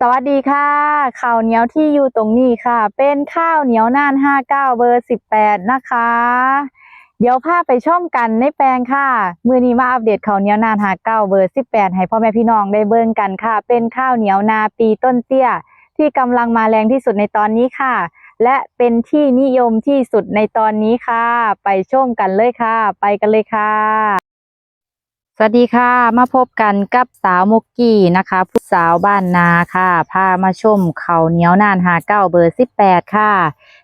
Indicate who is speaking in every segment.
Speaker 1: สวัสดีค่ะ ข้าวเหนียวที่อยู่ตรงนี้ค่ะ เป็นข้าวเหนียวน่านห้าเก้าเบอร์สิบแปดนะคะ เดี๋ยวพาไปชมกันในแปลงค่ะ มือนี้มาอัปเดตข้าวเหนียวน่านห้าเก้าเบอร์สิบแปดให้พ่อแม่พี่น้องได้เบิ่งกันค่ะ เป็นข้าวเหนียวนาปีต้นเตี้ย ที่กำลังมาแรงที่สุดในตอนนี้ค่ะ และเป็นที่นิยมที่สุดในตอนนี้ค่ะ ไปชมกันเลยค่ะ ไปกันเลยค่ะ สวัสดีค่ะ มาพบกันกับสาวมุกกี้นะคะ ผู้สาวบ้านนาค่ะ พามาชมข้าวเหนียวนานหาเก้าเบอร์สิบแปดค่ะ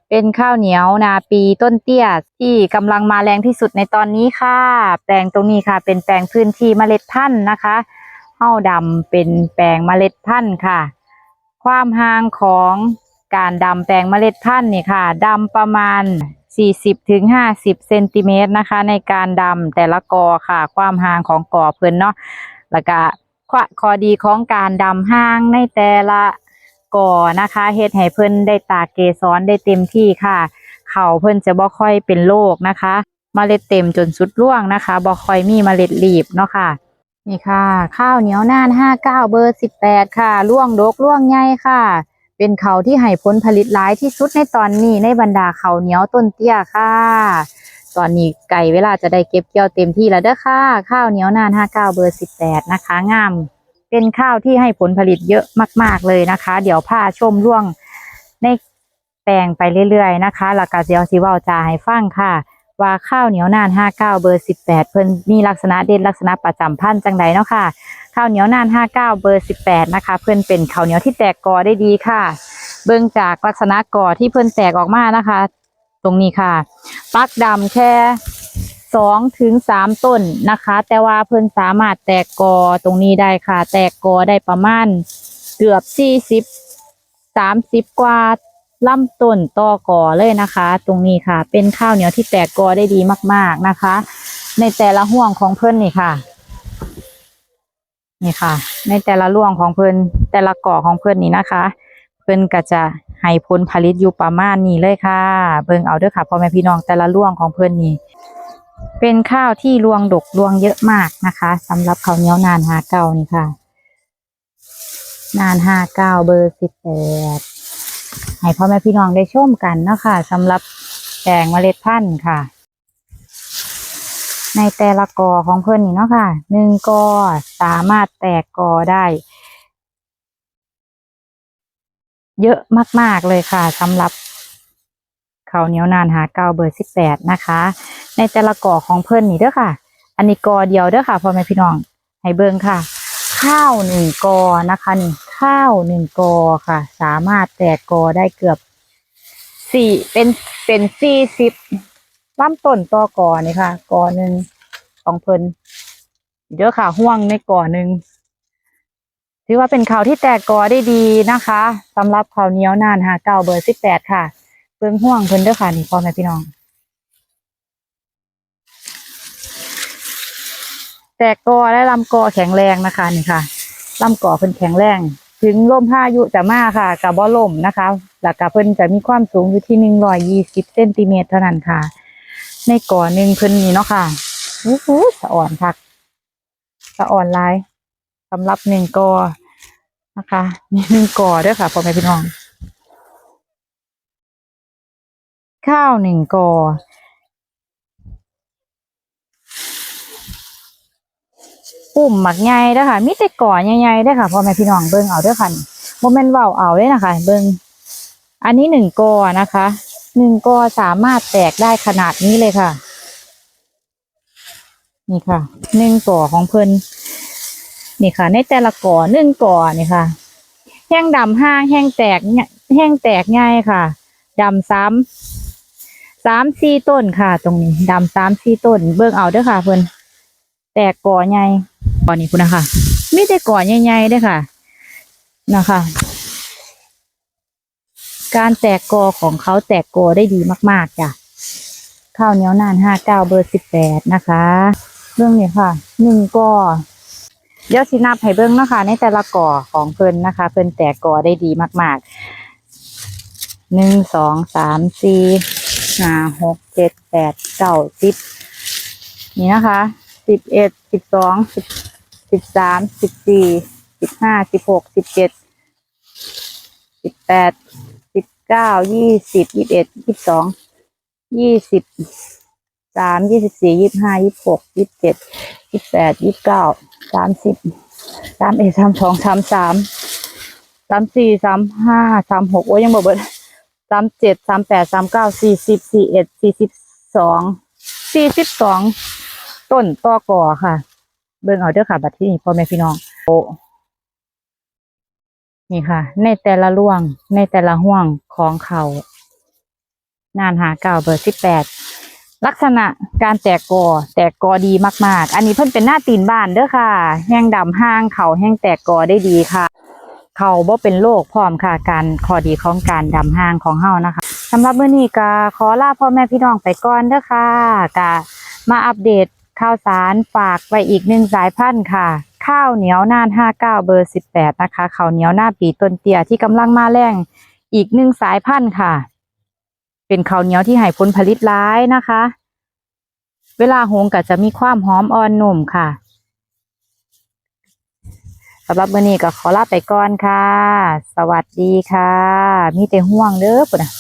Speaker 1: เป็นข้าวเหนียวนาปีต้นเตี้ยที่กำลังมาแรงที่สุดในตอนนี้ค่ะ แปลงตรงนี้ค่ะ เป็นแปลงพื้นที่เมล็ดพันธุ์นะคะเฮ้าดำเป็นแปลงเมล็ดพันธุ์ค่ะ ความห่างของการดำแปลงเมล็ดพันธุ์นี่ค่ะดำประมาณ 40ถึง50เซนติเมตรนะคะ ในการดำแต่ละกอค่ะ ความห่างของกอเพิ่อนเนาะแล้วก็ข้อข้อดีของการดำห่างในแต่ละกอนะคะเฮ็ดให้เพิ่นได้ตาเกสรได้เต็มที่ค่ะ เขาเพิ่นจะบ่ค่อยเป็นโรคนะคะเมล็ดเต็มจนสุดร่วงนะคะบ่ค่อยมีเมล็ดรีบเนาะค่ะ นี่ค่ะ ข้าวเหนียวน่าน59เบอร์18ค่ะ ร่วงดกร่วงใหญ่ค่ะ เป็นเขาที่ให้ผลผลิตหลายที่สุดในตอนนี้ในบรรดาเขาเหนียวต้นเตี้ยค่ะ ตอนนี้ไก่เวลาจะได้เก็บเกี่ยวเต็มที่แล้วเด้อค่ะ ข้าวเหนียวนาน59เบอร์18นะคะ งาม เป็นข้าวที่ให้ผลผลิตเยอะมาก ๆเลยนะคะ เดี๋ยวพาชมร่วงในแปลงไปเรื่อยๆนะคะแล้วก็เดียวสิว้าจาให้ฟังค่ะ ว่าข้าวเหนียวนาน 59 เบอร์ 18 เพิ่นมีลักษณะเด่นลักษณะประจำพันธุ์จังใดเนาะค่ะ ข้าวเหนียวนาน 59 เบอร์ 18 นะคะ เพิ่นเป็นข้าวเหนียวที่แตกกอได้ดีค่ะ เบิ่งจากลักษณะกอที่เพิ่นแตกออกมานะคะ ตรงนี้ค่ะ ปักดำแค่สองถึงสามต้นนะคะ แต่ว่าเพิ่นสามารถแตกกอตรงนี้ได้ค่ะ แตกกอได้ประมาณเกือบสี่สิบสามสิบกว่า ลำต้นต่อกอเลยนะคะ ตรงนี้ค่ะ เป็นข้าวเหนียวที่แตกกอได้ดีมาก ๆนะคะ ในแต่ละห่วงของเพิ่นนี่ค่ะนี่ค่ะ ในแต่ละร่วงของเพิ่นแต่ละก่อของเพิ่นนี่นะคะ เพิ่นก็จะให้ผลผลิตอยู่ประมาณนี้เลยค่ะ เบิ่งเอาเด้อค่ะพ่อแม่พี่น้องแต่ละร่วงของเพิ่นนี่เป็นข้าวที่รวงดกรวงเยอะมากนะคะสำหรับข้าวเหนียวนานหาเก้านี่ค่ะ นานหาเก้าเบอร์สิบแปด ให้พ่อแม่พี่น้องได้ชมกันเนาะค่ะสำหรับแปลงเมล็ดพันธุ์ค่ะ ในแต่ละกอของเพิ่อนนี่เนาะค่ะหนึ่งกอสามารถแตกกอได้ เยอะมาก ๆ เลยค่ะสำหรับข้าวเหนียวนานหาเก้าเบอร์สิบแปดนะคะ ในแต่ละกอของเพิ่อนนี่เด้อค่ะ อันนี้กอเดียวเด้อค่ะพ่อแม่พี่น้องให้เบิ่งค่ะ ข้าวหนึ่งกอนะคะนี่ ข้าวหนึ่งกอค่ะ สามารถแตกกอได้เกือบสี่เป็นเป็นสี่สิบลำต้นต่อกอนี่ค่ะกอหนึ่งของเพิ่นเด้อค่ะห่วงในกอหนึ่งถือว่าเป็นข้าวที่แตกกอได้ดีนะคะสำหรับข้าวเหนียวนานหาเก้าเบอร์สิบแปดค่ะเบิ่งห่วงเพิ่นเด้อค่ะนี่พ่อแม่พี่น้อง แตกกอและลำกอแข็งแรงนะคะนี่ค่ะลำกอเพิ่นแข็งแรง ถึงลมพายุจะมาค่ะกับบ่ลมนะคะแล้วก็เพิ่นจะมีความสูงอยู่ที่หนึ่งร้อยยี่สิบเซนติเมตรเท่านั้นค่ะ ในก่อหนึ่งเพิ่นนี่เนาะค่ะอู้หูสะอ่อนคักสะอ่อนลายสำหรับหนึ่งกอนะคะนี่หนึ่งกอด้วยค่ะพ่อแม่พี่น้อง ข้าวหนึ่งกอ ปุ่มหมักใหญ่ด้ค่ะมีแต่ก่อใหญ่ๆด้ค่ะพ่อแม่พี่น้องเบิ่งเอาด้อค่ะโมเมนต์เว้าเอาเลยนะคะ เบิ่งอันนี้หนึ่งกอนะคะหนึ่งกอสามารถแตกได้ขนาดนี้เลยค่ะ นี่ค่ะหนึ่งกอของเพิ่นนี่ค่ะ ในแต่ละกอหนึ่งกอนี่ค่ะ แห้งดำห้างแห้งแตกแห้งแตกง่ายค่ะดำซ้ำสามสี่ต้นค่ะ ตรงนี้ดำสามสี่ต้น เบิ่งเอาเด้อค่ะเพิ่น แตกกอใหญ่กอนี้คุณนะคะมีแต่กอใหญ่ๆเด้อค่ะ นะคะ การแตกกอของเขาแตกกอได้ดีมาก ๆจ้ะข้าวเหนียวนานห้าเก้าเบอร์สิบแปดนะคะ เรื่องนี้ค่ะหนึ่งกอเดี๋ยวสินับให้เบิ่งเนาะคะ ในแต่ละก่อของเพิ่นนะคะ เพิ่นแตกก่อได้ดีมาก ๆ หนึ่งสองสามสี่ห้าหกเจ็ดแปดเก้าสิบนี่นะคะ สิบเอ็ดสิบสองสิบสิบสามสิบสี่สิบห้าสิบหกสิบเจ็ดสิบแปดสิบเก้ายี่สิบยี่สิบเอ็ดยี่สิบสองยี่สิบสามยี่สิบสี่ยี่สิบห้ายี่สิบหกยี่สิบเจ็ดยี่สิบแปดยี่สิบเก้าสามสิบสามเอ็ดสามสองสามสามสามสี่สามห้าสามหกโอ้ยยังบ่เบิดสามเจ็ดสามแปดสามเก้าสี่สิบสี่เอ็ดสี่สิบสองสี่สิบสอง ต้นต่อกอค่ะ เบิ่งเอาเด้อค่ะ บัดที่นี่พ่อแม่พี่น้องโอ้นี่ค่ะ ในแต่ละร่วง ในแต่ละห่วงของเขานานหาเก่าเบอร์สิบแปดลักษณะการแตกกอแตกกอดีมาก ๆ อันนี้เพิ่นเป็นหน้าตีนบ้านเด้อค่ะ แห้งดำห้างเขาแห้งแตกกอได้ดีค่ะ เขาบ่เป็นโรคพร้อมค่ะ การข้อดีของการดำห้างของเฮานะคะสำหรับมื้อนี้ก็ขอลาพ่อแม่พี่น้องไปก่อนเด้อค่ะก็มาอัปเดต ข่าวสารฝากไว้อีกหนึ่งสายพันธุ์ค่ะ ข้าวเหนียวน่าน 59 เบอร์ 18 นะคะข้าวเหนียวหน้าปีต้นเตี้ยที่กำลังมาแรงอีกหนึ่งสายพันธุ์ค่ะ เป็นข้าวเหนียวที่ให้ผลผลิตร้ายนะคะ เวลาหุงก็จะมีความหอมอ่อนนุ่มค่ะสำหรับมื้อนี้ก็ขอลาไปก่อนค่ะ สวัสดีค่ะ มีแต่ห่วงเด้อปุ่นนะ